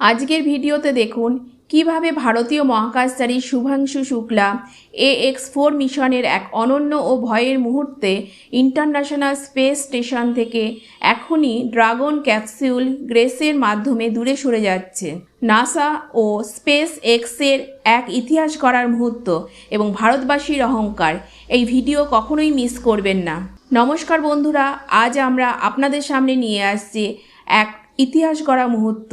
আজকের ভিডিওতে দেখুন কীভাবে ভারতীয় মহাকাশচারী Shubhanshu Shukla A X four মিশনের এক অনন্য ও ভয়ের মুহূর্তে ইন্টারন্যাশনাল স্পেস স্টেশন থেকে এখনই ড্রাগন ক্যাপসিউল গ্রেসের মাধ্যমে দূরে সরে যাচ্ছে। নাসা ও স্পেস এক্সের এক ইতিহাস করার মুহূর্ত এবং ভারতবাসীর অহংকার, এই ভিডিও কখনোই মিস করবেন না। নমস্কার বন্ধুরা, আজ আমরা আপনাদের সামনে নিয়ে আসছি এক ইতিহাস গড়া মুহূর্ত।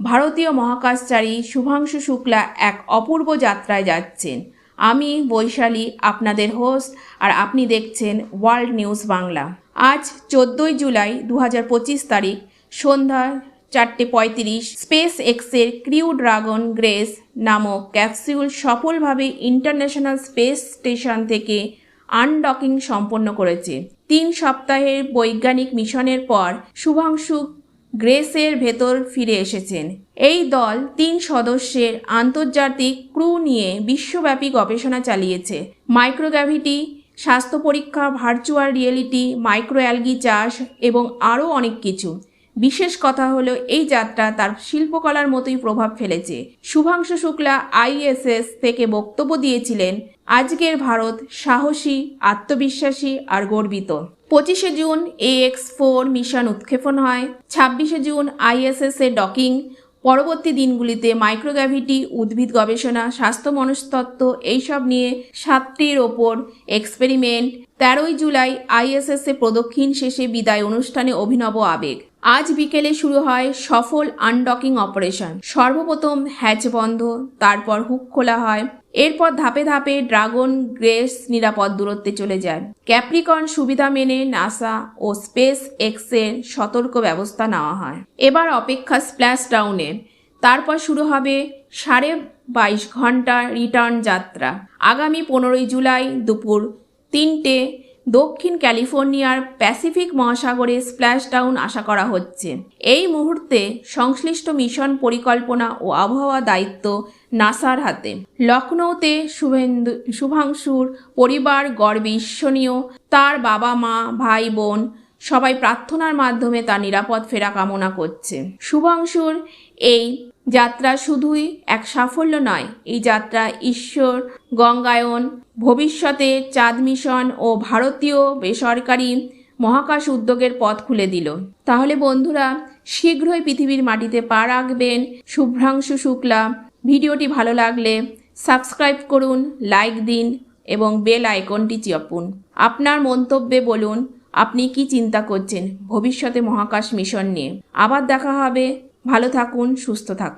ভারতীয় মহাকাশচারী শুভাংশু শুক্লা এক অপূর্ব যাত্রায় যাচ্ছেন। আমি বৈশালী, আপনাদের হোস্ট আর আপনি দেখছেন ওয়ার্ল্ড নিউজ বাংলা আজ চোদ্দোই জুলাই দু তারিখ, সন্ধ্যা চারটে পঁয়ত্রিশ স্পেস এক্সের ক্রিউ ড্রাগন গ্রেস নামক ক্যাপসিউল সফলভাবে ইন্টারন্যাশনাল স্পেস স্টেশন থেকে আনডকিং সম্পন্ন করেছে। তিন সপ্তাহের বৈজ্ঞানিক মিশনের পর শুভাংশু গ্রেসের ভেতর ফিরে এসেছেন। এই দল তিন সদস্যের আন্তর্জাতিক ক্রু নিয়ে বিশ্বব্যাপী গবেষণা চালিয়েছে। মাইক্রোগ্র্যাভিটি স্বাস্থ্য পরীক্ষা, ভার্চুয়াল রিয়েলিটি মাইক্রো অ্যালগি চাষ এবং আরও অনেক কিছু। বিশেষ কথা হলো, এই যাত্রা তার শিল্পকলার মতোই প্রভাব ফেলেছে। শুভাংশু শুক্লা আইএসএস থেকে বক্তব্য দিয়েছিলেন, আজকের ভারত সাহসী, আত্মবিশ্বাসী আর গর্বিত। পঁচিশে June A X four mission উৎক্ষেপণ হয়, ছাব্বিশে জুন আইএসএস এর ডকিং পরবর্তী দিনগুলিতে মাইক্রোগ্র্যাভিটি উদ্ভিদ গবেষণা, স্বাস্থ্য মনস্তত্ত্ব এইসব নিয়ে সাতটির ওপর এক্সপেরিমেন্ট তেরোই জুলাই আইএসএস এ প্রদক্ষিণ শেষে বিদায় অনুষ্ঠানে অভিনব আবেগ। আজ বিকেলে শুরু হয় সফল আনডকিং অপারেশন সর্বপ্রথম হ্যাচ বন্ধ, তারপর হুক খোলা হয় এরপর ধাপে ধাপে ড্রাগন গ্রেস নিরাপদ দূরত্বে চলে যায়। ক্যাপ্রিকন সুবিধা মেনে নাসা ও স্পেস এক্সের সতর্ক ব্যবস্থা নেওয়া হয়। এবার অপেক্ষা স্প্ল্যাশ ডাউনে। তারপর শুরু হবে সাড়ে বাইশ ঘণ্টা রিটার্ন যাত্রা। আগামী পনেরোই জুলাই দুপুর তিনটে দক্ষিণ ক্যালিফোর্নিয়ার প্যাসিফিক মহাসাগরে স্প্ল্যাশডাউন আশা করা হচ্ছে। এই মুহূর্তে সংশ্লিষ্ট মিশন পরিকল্পনা ও আবহাওয়া দায়িত্ব নাসার হাতে। লখনৌতে শুভেন্দু, শুভাংশুর পরিবার গর্বে ঈর্ষণীয় তার বাবা মা ভাই বোন সবাই প্রার্থনার মাধ্যমে তার নিরাপদ ফেরা কামনা করছে। শুভাংশুর এই যাত্রা শুধুই এক সাফল্য নয়, এই যাত্রা ঈশ্বর, গঙ্গায়ন, ভবিষ্যতে চাঁদ মিশন ও ভারতীয় বেসরকারি মহাকাশ উদ্যোগের পথ খুলে দিল। তাহলে বন্ধুরা, শীঘ্রই পৃথিবীর মাটিতে পা রাখবেন শুভ্রাংশু শুক্লা। ভিডিওটি ভালো লাগলে সাবস্ক্রাইব করুন, লাইক দিন এবং বেল আইকনটি চাপুন আপনার মন্তব্যে বলুন আপনি কি চিন্তা করছেন? ভবিষ্যতে মহাকাশ মিশন নিয়ে। আবার দেখা হবে। ভালো থাকুন, সুস্থ থাকুন।